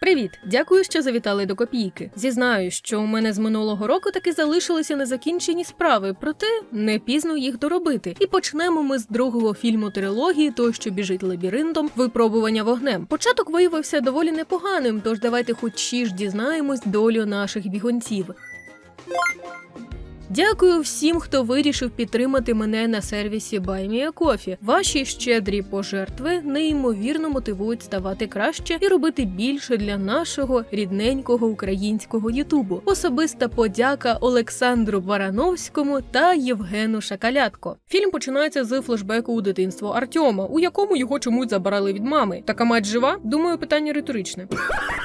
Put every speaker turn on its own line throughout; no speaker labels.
Привіт! Дякую, що завітали до копійки. Зізнаю, що у мене з минулого року таки залишилися незакінчені справи, проте не пізно їх доробити. І почнемо ми з другого фільму трилогії Той, що біжить лабіринтом, випробування вогнем. Початок виявився доволі непоганим, тож давайте хоч ж дізнаємось долю наших бігунців. Дякую всім, хто вирішив підтримати мене на сервісі BuyMeACoffee. Ваші щедрі пожертви неймовірно мотивують ставати краще і робити більше для нашого рідненького українського Ютубу. Особиста подяка Олександру Барановському та Євгену Шакалятко. Фільм починається з флешбеку у дитинство Артема, у якому його чомусь забрали від мами. Така мать жива? Думаю, питання риторичне.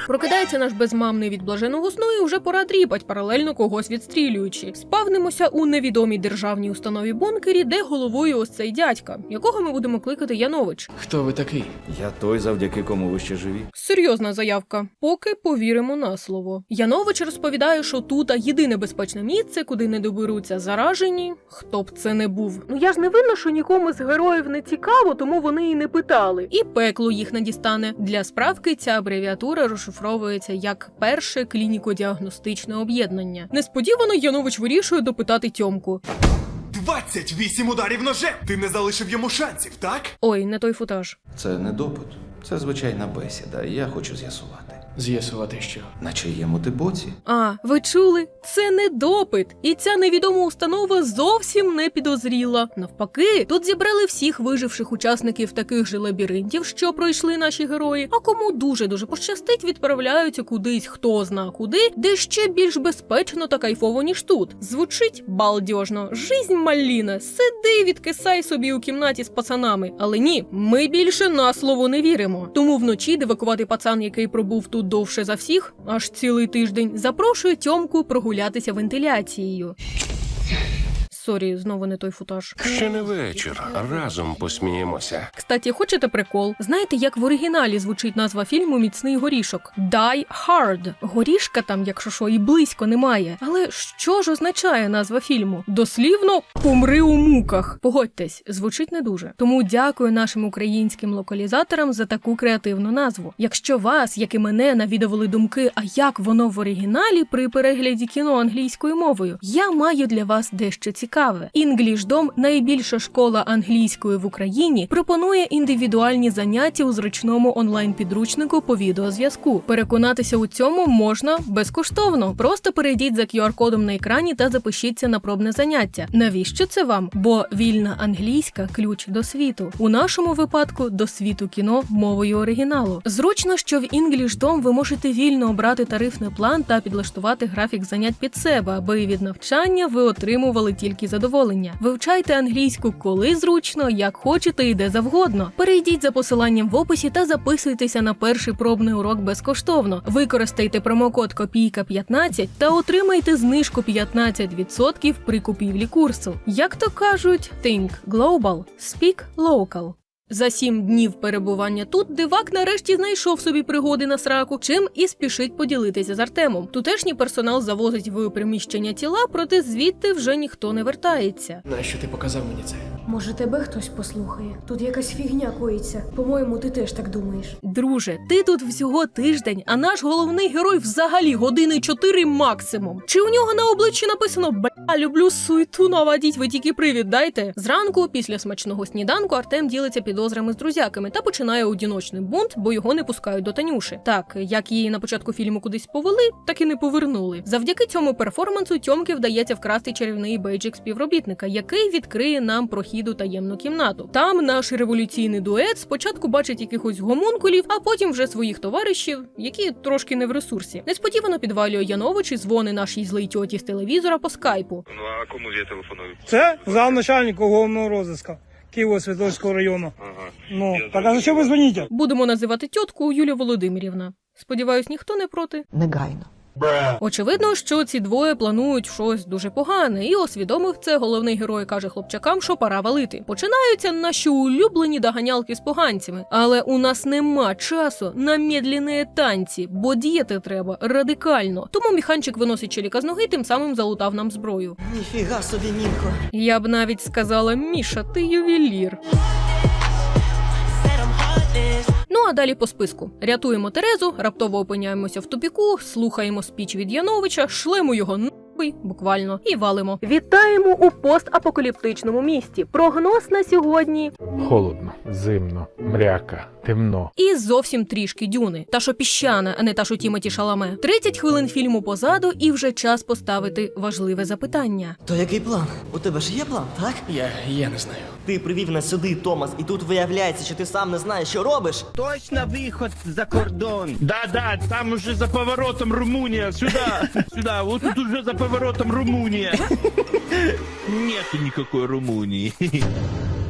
Прокидається наш безмамний від блаженого сну і вже пора дріпать, паралельно когось відстрілюючи. Спавнимося у невідомій державній установі бункері, де головою ось цей дядька, якого ми будемо кликати Янович.
Хто ви такий?
Я той, завдяки кому ви ще живі.
Серйозна заявка. Поки повіримо на слово. Янович розповідає, що тут єдине безпечне місце, куди не доберуться заражені. Хто б це не був. Ну я ж не винна, що нікому з героїв не цікаво, тому вони і не питали. І пекло їх не дістане. Для справки ця абревіатура розшифровується як перше клініко-діагностичне об'єднання. Несподівано Янович вирішує допитати Тьомку.
28 ударів ножем! Ти не залишив йому шансів, так?
Ой, не той футаж.
Це не допит, це звичайна бесіда, я хочу з'ясувати.
З'ясувати що?
На чиєму ти боці?
А, ви чули? Це не допит, і ця невідома установа зовсім не підозріла. Навпаки, тут зібрали всіх виживших учасників таких же лабіринтів, що пройшли наші герої. А кому дуже дуже пощастить, відправляються кудись, хто зна куди, де ще більш безпечно та кайфово, ніж тут. Звучить балдьожно. Жизнь маліна, сиди, відкисай собі у кімнаті з пацанами. Але ні, ми більше на слово не віримо. Тому вночі девакувати пацан, який пробув тут довше за всіх, аж цілий тиждень, запрошує Тьомку прогулятися вентиляцією. Сорі, знову не той футаж.
Ще не вечір. Разом посміємося.
Кстаті, хочете прикол? Знаєте, як в оригіналі звучить назва фільму Міцний горішок? Die Hard. Горішка там, якщо що, і близько немає. Але що ж означає назва фільму? Дослівно помри у муках. Погодьтесь, звучить не дуже. Тому дякую нашим українським локалізаторам за таку креативну назву. Якщо вас, як і мене, навідували думки, а як воно в оригіналі при перегляді кіно англійською мовою, я маю для вас дещо цікаве. Інглішдом, найбільша школа англійської в Україні, пропонує індивідуальні заняття у зручному онлайн-підручнику по відеозв'язку. Переконатися у цьому можна безкоштовно. Просто перейдіть за QR-кодом на екрані та запишіться на пробне заняття. Навіщо це вам? Бо вільна англійська ключ до світу. У нашому випадку до світу кіно мовою оригіналу. Зручно, що в інглішдом ви можете вільно обрати тарифний план та підлаштувати графік занять під себе, аби від навчання ви отримували тільки задоволення. Вивчайте англійську коли зручно, як хочете і де завгодно. Перейдіть за посиланням в описі та записуйтеся на перший пробний урок безкоштовно. Використайте промокод Копійка 15 та отримайте знижку 15% при купівлі курсу. Як то кажуть, think global, speak local. За сім днів перебування тут дивак нарешті знайшов собі пригоди на сраку, чим і спішить поділитися з Артемом. Тутешній персонал завозить в приміщення тіла, проте звідти вже ніхто не вертається.
Нащо ти показав мені це?
Може, тебе хтось послухає? Тут якась фігня коїться. По-моєму, ти теж так думаєш.
Друже, ти тут всього тиждень, а наш головний герой взагалі години чотири максимум. Чи у нього на обличчі написано бля, люблю суету наводіть, ви тільки привід дайте? Зранку, після смачного сніданку, Артем ділиться підозрами з друзяками та починає одіночний бунт, бо його не пускають до Танюши. Так, як її на початку фільму кудись повели, так і не повернули. Завдяки цьому перформансу Тьомки вдається вкрасти чарівний бейджик співробітника, який відкриє нам прохід у таємну кімнату. Там наш революційний дует спочатку бачить якихось гомункулів, а потім вже своїх товаришів, які трошки не в ресурсі. Несподівано підвалює Янович і дзвони нашій злий тьоті з телевізора по скайпу.
Ну а кому я телефоную?
Це замначальнику головного розыска Києво-Святошського району.
Ага.
Ну,
Я
так а зачем ви дзвоните?
Будемо називати тьотку Юлія Володимирівна. Сподіваюсь, ніхто не проти.
негайно.
Очевидно, що ці двоє планують щось дуже погане, і усвідомив це, головний герой каже хлопчакам, що пора валити. Починаються наші улюблені доганялки з поганцями, але у нас нема часу на медленні танці, бо діяти треба радикально. Тому міханчик виносить челіка з ноги, тим самим залутав нам зброю.
Ніфіга собі, Мінко.
Я б навіть сказала: Міша, ти ювелір. Ну а далі по списку: рятуємо Терезу, раптово опиняємося в тупіку, слухаємо спіч від Яновича, шлемо його нахуй, буквально, і валимо. Вітаємо у постапокаліптичному місті. Прогноз на сьогодні
Холодно, зимно, мряка, темно.
і зовсім трішки дюни. Та що піщана, а не та що Тімоті Шаламе. 30 хвилин фільму позаду, і вже час поставити важливе запитання.
То який план? У тебе ж є план, так?
Я, я не знаю.
Ти привів нас сюди, Томас, і тут виявляється, що ти сам не знаєш, що робиш.
Точно виход за кордон. Да-да, там уже за поворотом Румуния. Сюда, сюда. Вот тут уже за поворотом Румуния. Нету никакой Румунии.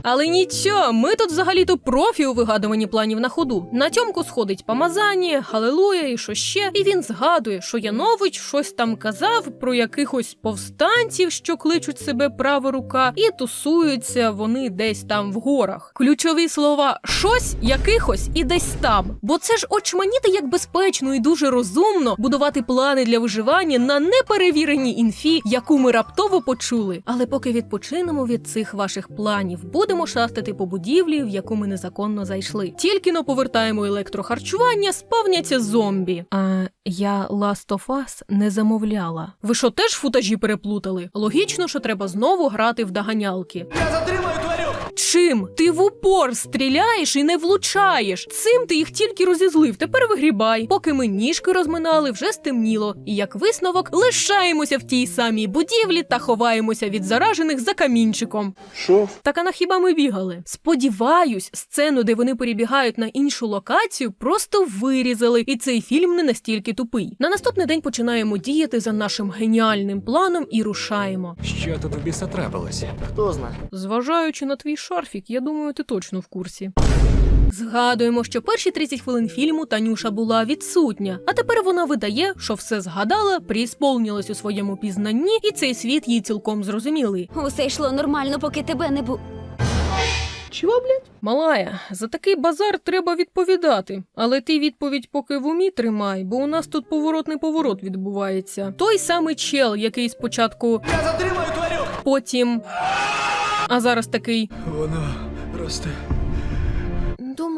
Але нічого, ми тут взагалі-то профі у вигадуванні планів на ходу. На тьомку сходить помазання, халелуя і що ще. І він згадує, що Янович щось там казав про якихось повстанців, що кличуть себе права рука, і тусуються вони десь там в горах. Ключові слова щось, якихось і десь там. Бо це ж очманіти як безпечно і дуже розумно будувати плани для виживання на неперевіреній інфі, яку ми раптово почули. Але поки відпочинемо від цих ваших планів, будемо шастати по будівлі, в яку ми незаконно зайшли. Тільки но повертаємо електрохарчування, сповняться зомбі. А я Last of Us не замовляла. Ви що теж футажі переплутали? Логічно, що треба знову грати в доганялки.
Я!
Чим? Ти в упор стріляєш і не влучаєш. Цим ти їх тільки розізлив. Тепер вигрібай. Поки ми ніжки розминали, вже стемніло. І як висновок, лишаємося в тій самій будівлі та ховаємося від заражених за камінчиком.
Що?
Так а на хіба ми бігали? Сподіваюсь, сцену, де вони перебігають на іншу локацію, просто вирізали, і цей фільм не настільки тупий. На наступний день починаємо діяти за нашим геніальним планом і рушаємо.
Що тут у біса трапилося?
Хто знає?
Зважаючи на твій шарфік, я думаю, ти точно в курсі. Згадуємо, що перші 30 хвилин фільму Танюша була відсутня, а тепер вона видає, що все згадала, приісполнилась у своєму пізнанні, і цей світ їй цілком зрозумілий.
Усе йшло нормально, поки тебе не бу.
Чого, блядь? Малая, за такий базар треба відповідати. Але ти відповідь поки в умі тримай, бо у нас тут поворотний поворот відбувається. Той самий чел, який спочатку
Я затримаю тварюк!
потім. А зараз такий.
Воно росте.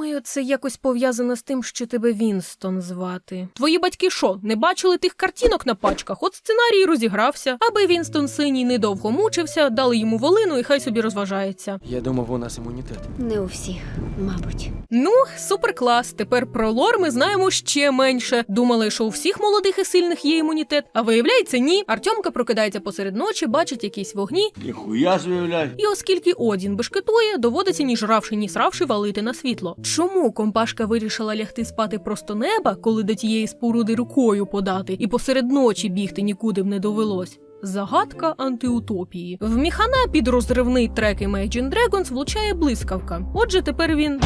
Думаю, це якось пов'язано з тим, що тебе Вінстон звати. Твої батьки що, не бачили тих картинок на пачках? От сценарій розігрався. Аби Вінстон синій недовго мучився, дали йому волину і хай собі розважається.
Я думав, у нас імунітет.
Не у всіх, мабуть.
Ну, суперклас. Тепер про лор ми знаємо ще менше. Думали, що у всіх молодих і сильних є імунітет, а виявляється, ні. Артемка прокидається посеред ночі, бачить якісь вогні,
Ніхуя звіявляй.
і оскільки Одін бешкетує, доводиться ні жравши, ні сравши валити на світло. Чому компашка вирішила лягти спати просто неба, коли до тієї споруди рукою подати, і посеред ночі бігти нікуди б не довелось? Загадка антиутопії. В міхана під розривний трек Imagine Dragons влучає блискавка. Отже, тепер він.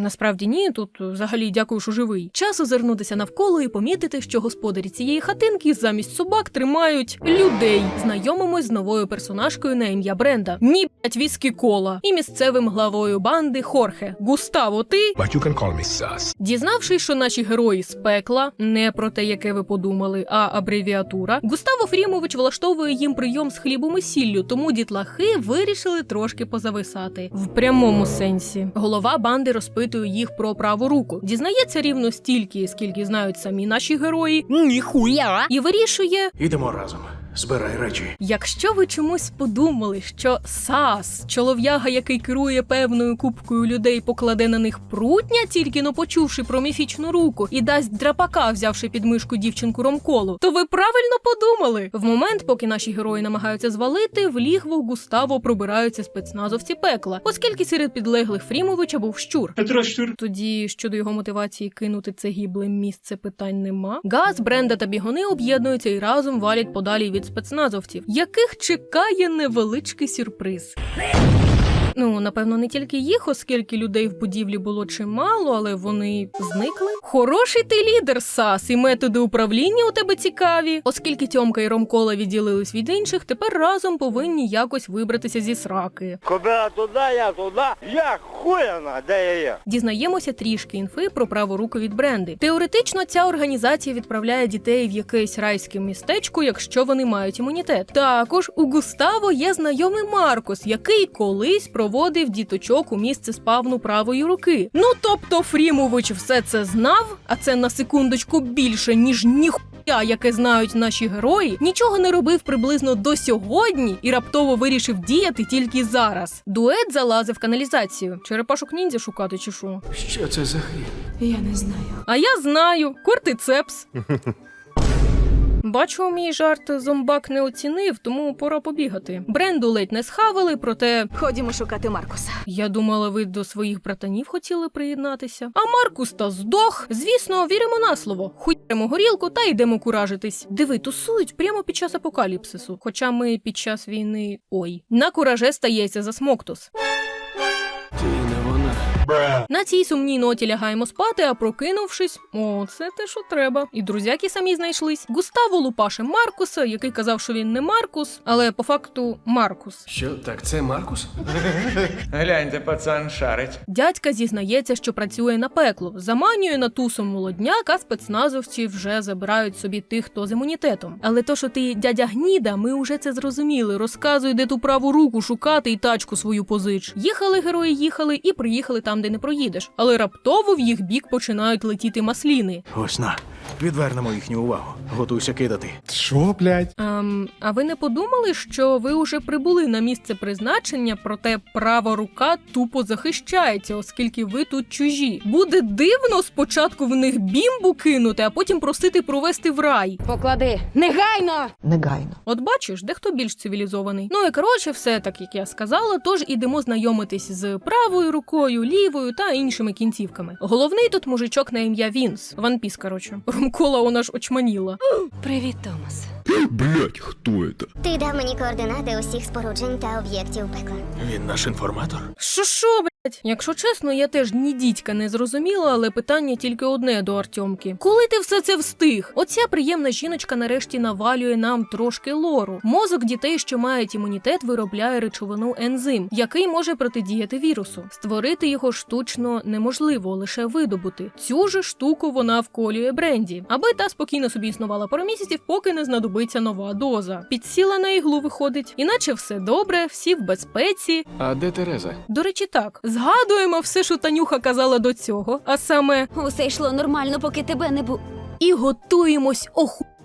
Насправді ні, тут взагалі дякую, що живий. Час озирнутися навколо і помітити, що господарі цієї хатинки замість собак тримають людей. Знайомимось з новою персонажкою на ім'я Бренда. Ні, блять, віскі кола. І місцевим главою банди Хорхе. Густаво, ти
But you can call me sus.
Дізнавшись, що наші герої з пекла, не про те, яке ви подумали, а абревіатура, Густаво Фрімович влаштовує їм прийом з хлібом і сіллю, тому дітлахи вирішили трошки позависати. В прямому сенсі. Голова банди розпитує їх про праву руку. Дізнається рівно стільки, скільки знають самі наші герої. Ніхуя! І вирішує,
Ідемо разом. Збирай речі.
Якщо ви чомусь подумали, що САС, чолов'яга, який керує певною купкою людей, покладе на них прутня, тільки но почувши про міфічну руку, і дасть драпака, взявши під мишку дівчинку ромколу, то ви правильно подумали. В момент, поки наші герої намагаються звалити, в лігво Густаво пробираються спецназовці пекла, оскільки серед підлеглих Фрімовича був щур. Тоді щодо його мотивації кинути це гібле місце питань нема. Газ, Бренда та бігуни об'єднуються і разом валять подалі від спецназовців, яких чекає невеличкий сюрприз. Ну, напевно, не тільки їх, оскільки людей в будівлі було чимало, але вони зникли. Хороший ти лідер, Сас, і методи управління у тебе цікаві. Оскільки Тьомка і Ромкола відділились від інших, тепер разом повинні якось вибратися зі сраки.
Куди туди, я туди, я хуяна, де я є?
Дізнаємося трішки інфи про праву руку від бренди. Теоретично ця організація відправляє дітей в якесь райське містечко, якщо вони мають імунітет. Також у Густаво є знайомий Маркус, який колись проводив діточок у місце спавну правої руки. Ну тобто Фрімович все це знав, а це на секундочку більше ніж ніхуя, яке знають наші герої, нічого не робив приблизно до сьогодні і раптово вирішив діяти тільки зараз. Дует залазив в каналізацію. Черепашок ніндзя шукати чи що?
Що це за хрінь?
Я не знаю.
А я знаю, кортицепс. Бачу, мій жарт зомбак не оцінив, тому пора побігати. Бренду ледь не схавали, проте
Ходімо шукати Маркуса.
я думала, ви до своїх братанів хотіли приєднатися. А Маркус та здох. Звісно, віримо на слово. Хуяримо горілку та йдемо куражитись. Диви, тусують прямо під час апокаліпсису. Хоча ми під час війни. Ой, на кураже стається засмоктус. На цій сумній ноті лягаємо спати, а прокинувшись, о, це те, що треба. І друзяки самі знайшлись. Густаво лупаше Маркуса, який казав, що він не Маркус, але по факту Маркус.
Що, так це Маркус?
Гляньте, пацан шарить.
Дядька зізнається, що працює на пекло, заманює на тусом молодняк, а спецназовці вже забирають собі тих, хто з імунітетом. Але то, що ти дядя гніда, ми вже це зрозуміли. Розказуй, де ту праву руку шукати і тачку свою позич. Їхали герої, їхали і приїхали там, де не проїдеш. Але раптово в їх бік починають летіти масліни.
Ось на. Відвернемо їхню увагу. Готуйся кидати.
Що, блядь?
Ем, а ви не подумали, що ви уже прибули на місце призначення, проте права рука тупо захищається, оскільки ви тут чужі. Буде дивно спочатку в них бімбу кинути, а потім просити провести в рай.
Поклади. Негайно!
Негайно.
От бачиш, дехто більш цивілізований. Ну і коротше, все так як я сказала. Тож ідемо знайомитись з правою рукою, лівою та іншими кінцівками. Головний тут мужичок на ім'я Вінс. Ванпіс, коротше. Ромкола вона ж очманіла.
Привіт, Томас.
Ти дав мені координати усіх споруджень та об'єктів пекла.
Він наш інформатор.
Що що, блять? Якщо чесно, я теж ні дідька не зрозуміла, але питання тільки одне до Артемки. Коли ти все це встиг? Оця приємна жіночка нарешті навалює нам трошки лору. Мозок дітей, що мають імунітет, виробляє речовину ензим, який може протидіяти вірусу. Створити його штучно неможливо, лише видобути. Цю же штуку вона вколює бренді, аби та спокійно собі існувала пару місяців, поки не знадобиться нова доза. Підсіла на іглу виходить, іначе все добре, всі в безпеці.
А де Тереза?
До речі, так згадуємо все, що Танюха казала до цього, а саме
Усе йшло нормально, поки тебе не бу.
і готуємось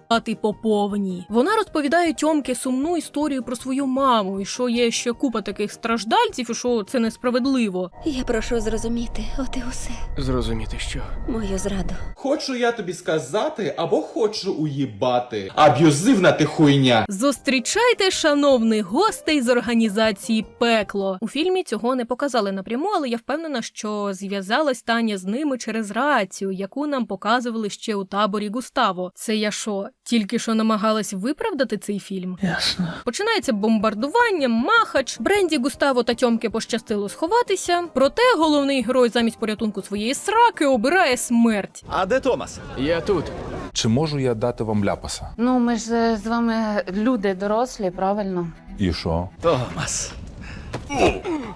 охуяти по повній. Вона розповідає Тьомки сумну історію про свою маму, і що є ще купа таких страждальців, і що це несправедливо.
Я прошу зрозуміти, от і усе.
Зрозуміти що?
Мою зраду.
Хочу я тобі сказати або хочу уїбати. Аб'юзивна ти хуйня.
Зустрічайте шановних гостей з організації Пекло. У фільмі цього не показали напряму, але я впевнена, що зв'язалась Таня з ними через рацію, яку нам показували ще у таборі Густаво. Це я що, тільки що намагалась виправдати цей фільм?
Ясно.
Починається бомбардування, махач. Бренді Густаво та Тьомки пощастило сховатися. Проте головний герой замість порятунку своєї сраки обирає смерть.
А де Томас?
Я тут.
Чи можу я дати вам ляпаса?
Ну, ми ж е, з вами люди дорослі, правильно?
І що?
Томас.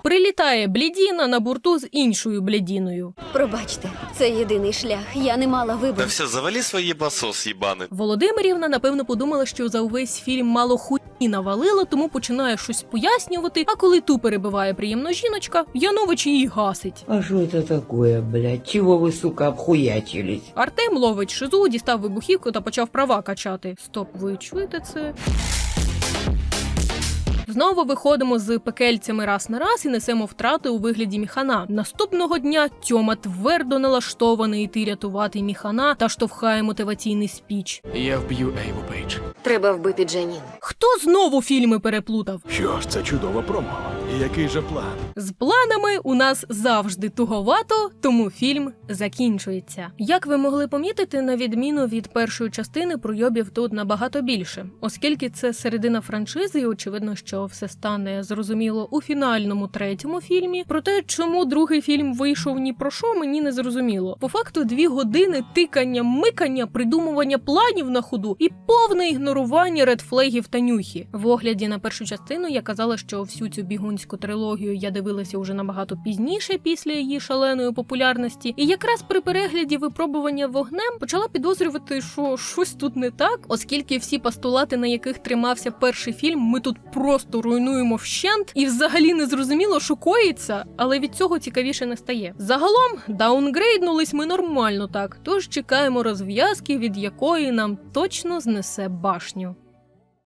Прилітає блідіна на борту з іншою блядіною.
Пробачте, це єдиний шлях. Я не мала вибору.
все, завали свої басос, їбани.
Володимирівна напевно подумала, що за увесь фільм мало хуйні навалило, тому починає щось пояснювати. А коли ту перебиває приємно жіночка, Янович її гасить.
А що це таке, блядь? Чого ви, сука, обхуячились?
Артем ловить шизу, дістав вибухівку та почав права качати. Стоп, ви чуєте це? Знову виходимо з пекельцями раз на раз і несемо втрати у вигляді міхана. Наступного дня Тьома твердо налаштований йти рятувати міхана та штовхає мотиваційний спіч.
Я вб'ю Ейву Пейдж.
Треба вбити Джанін.
Хто знову фільми переплутав?
Що ж, це чудова промова. який же план?
З планами у нас завжди туговато, тому фільм закінчується. Як ви могли помітити, на відміну від першої частини, пройобів тут набагато більше, оскільки це середина франшизи, і очевидно, що все стане зрозуміло у фінальному третьому фільмі. Проте, чому другий фільм вийшов ні про що, мені не зрозуміло. По факту, дві години тикання, микання, придумування планів на ходу і повне ігнорування редфлегів та нюхі. В огляді на першу частину я казала, що всю цю бігунську трилогію я дивилася уже набагато пізніше після її шаленої популярності. І якраз при перегляді випробування вогнем почала підозрювати, що щось тут не так, оскільки всі постулати, на яких тримався перший фільм, ми тут просто руйнуємо вщент, і взагалі не зрозуміло, що коїться, але від цього цікавіше не стає. Загалом даунгрейднулись ми нормально так, тож чекаємо розв'язки, від якої нам точно знесе башню.